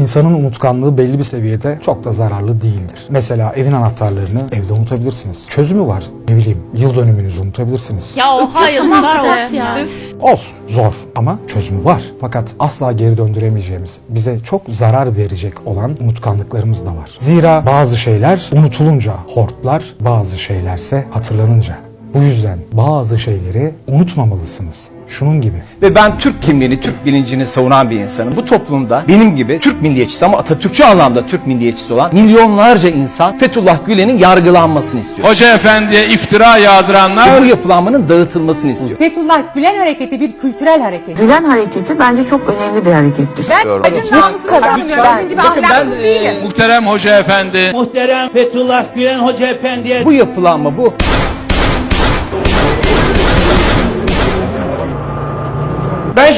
İnsanın unutkanlığı belli bir seviyede çok da zararlı değildir. Mesela evin anahtarlarını evde unutabilirsiniz. Çözümü var. Ne bileyim yıl dönümünüzü unutabilirsiniz. Ya oha yazıklar işte. ya. Üf. Olsun zor ama çözümü var. Fakat asla geri döndüremeyeceğimiz, bize çok zarar verecek olan unutkanlıklarımız da var. Zira bazı şeyler unutulunca hortlar, bazı şeylerse hatırlanınca. Bu yüzden bazı şeyleri unutmamalısınız. Şunun gibi. Ve ben Türk kimliğini, Türk bilincini savunan bir insanım. Bu toplumda benim gibi Türk milliyetçisi ama Atatürkçü anlamda Türk milliyetçisi olan milyonlarca insan Fethullah Gülen'in yargılanmasını istiyor. Hoca efendiye iftira yağdıranlar Ve bu yapılanmanın dağıtılmasını istiyor. Fethullah Gülen hareketi bir kültürel hareket. Gülen hareketi bence çok önemli bir harekettir. Ben aydın namusu kazanmıyorum. Gibi ahlaksız değilim. muhterem hoca efendi Muhterem Fethullah Gülen Hoca Efendi'ye Bu yapılanma bu.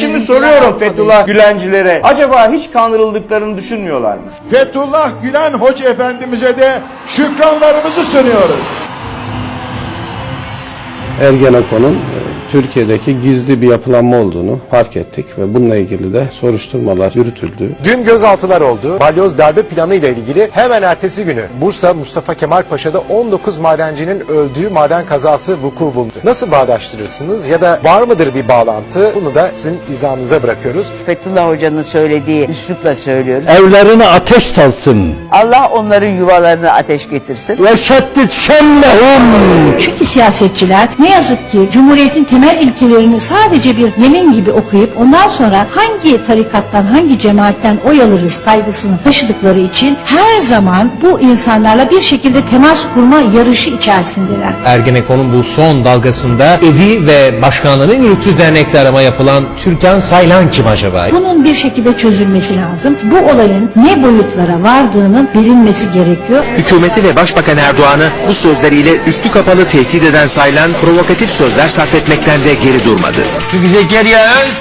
Şimdi soruyorum Fethullah Gülencilere. Acaba hiç kandırıldıklarını düşünmüyorlar mı? Fethullah Gülen Hoca Efendimiz'e de şükranlarımızı sunuyoruz. Ergenekon'un e, Türkiye'deki gizli bir yapılanma olduğunu fark ettik ve bununla ilgili de soruşturmalar yürütüldü. Dün gözaltılar oldu. Balyoz darbe planı ile ilgili hemen ertesi günü Bursa Mustafa Kemal Paşa'da 19 madencinin öldüğü maden kazası vuku buldu. Nasıl bağdaştırırsınız ya da var mıdır bir bağlantı? Bunu da sizin izahınıza bırakıyoruz. Fethullah Hoca'nın söylediği üslupla söylüyoruz. Evlerine ateş salsın Allah onların yuvalarını ateş getirsin. ve şeddit şemlehum. Çünkü siyasetçiler ne yazık ki Cumhuriyet'in temel ilkelerini sadece bir yemin gibi okuyup ondan sonra hangi tarikattan hangi cemaatten oy alırız kaygısını taşıdıkları için her zaman bu insanlarla bir şekilde temas kurma yarışı içerisindeler. Ergenekon'un bu son dalgasında evi ve başkanlığının yürüttüğü dernekte arama yapılan Türkan Saylan kim acaba? Bunun bir şekilde çözülmesi lazım. Bu olayın ne boyutlara vardığının bilinmesi gerekiyor. Hükümeti ve Başbakan Erdoğan'ı bu sözleriyle üstü kapalı tehdit eden Saylan provokatif sözler sarf etmekten de geri durmadı. Çünkü Zekeriya Öz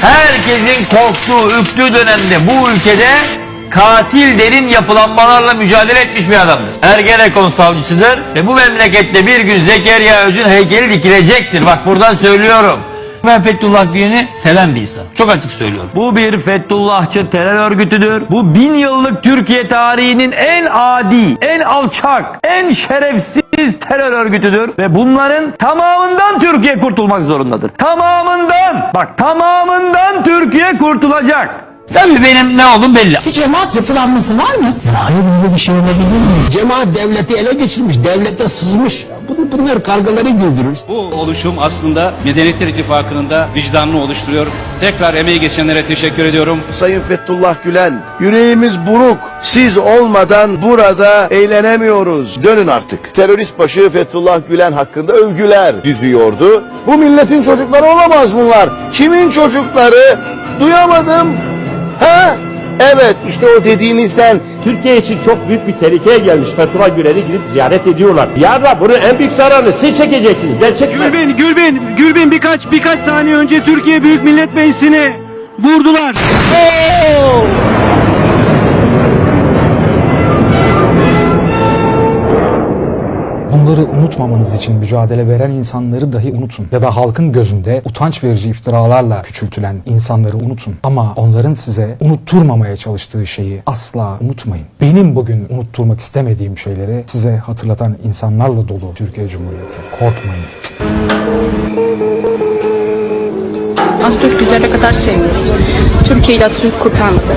herkesin korktuğu, ürktüğü dönemde bu ülkede katil derin yapılanmalarla mücadele etmiş bir adamdır. Ergenekon savcısıdır ve bu memlekette bir gün Zekeriya Öz'ün heykeli dikilecektir. Bak buradan söylüyorum. Ben Fethullah Gülen'i seven bir insan. Çok açık söylüyorum. Bu bir Fethullahçı terör örgütüdür. Bu bin yıllık Türkiye tarihinin en adi, en alçak, en şerefsiz terör örgütüdür. Ve bunların tamamından Türkiye kurtulmak zorundadır. Tamamından. Bak tamamından Türkiye kurtulacak. Tabii benim ne olduğum belli. Bir cemaat yapılanması var mı? Cemaat devleti ele geçirmiş, devlete sızmış. Bunlar kargaları güldürür. Bu oluşum aslında Medeniyetler İttifakı'nın da vicdanını oluşturuyor. Tekrar emeği geçenlere teşekkür ediyorum. Sayın Fethullah Gülen, yüreğimiz buruk. Siz olmadan burada eğlenemiyoruz. Dönün artık. Terörist başı Fethullah Gülen hakkında övgüler düzüyordu. Bu milletin çocukları olamaz bunlar. Kimin çocukları? Duyamadım. Ha? Evet işte o dediğinizden Türkiye için çok büyük bir tehlikeye gelmiş. Fethullah Gülen'i gidip ziyaret ediyorlar. Yarra bunun en büyük zararını siz çekeceksiniz. Ben çekmem. Gülbin, Gülbin, Gülbin birkaç birkaç saniye önce Türkiye Büyük Millet Meclisi'ni vurdular. Bunları unutmamanız için mücadele veren insanları dahi unutun. Ya da halkın gözünde utanç verici iftiralarla küçültülen insanları unutun. Ama onların size unutturmamaya çalıştığı şeyi asla unutmayın. Benim bugün unutturmak istemediğim şeyleri size hatırlatan insanlarla dolu Türkiye Cumhuriyeti. Korkmayın. Atatürk bize ne kadar sevdi. Türkiye'yi Atatürk kurtarmadı.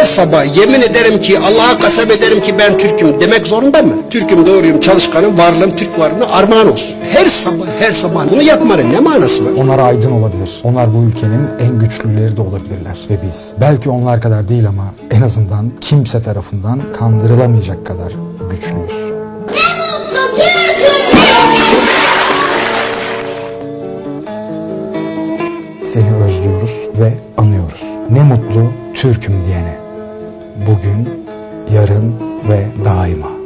her sabah yemin ederim ki Allah'a kasem ederim ki ben Türk'üm demek zorunda mı? Türk'üm doğruyum çalışkanım varlığım Türk varlığına armağan olsun. Her sabah her sabah bunu yapmanın ne manası var? Onlar aydın olabilir. Onlar bu ülkenin en güçlüleri de olabilirler. Ve biz belki onlar kadar değil ama en azından kimse tarafından kandırılamayacak kadar güçlüyüz. Seni özlüyoruz ve anıyoruz. Ne mutlu Türk'üm diyene. Bugün, yarın ve daima.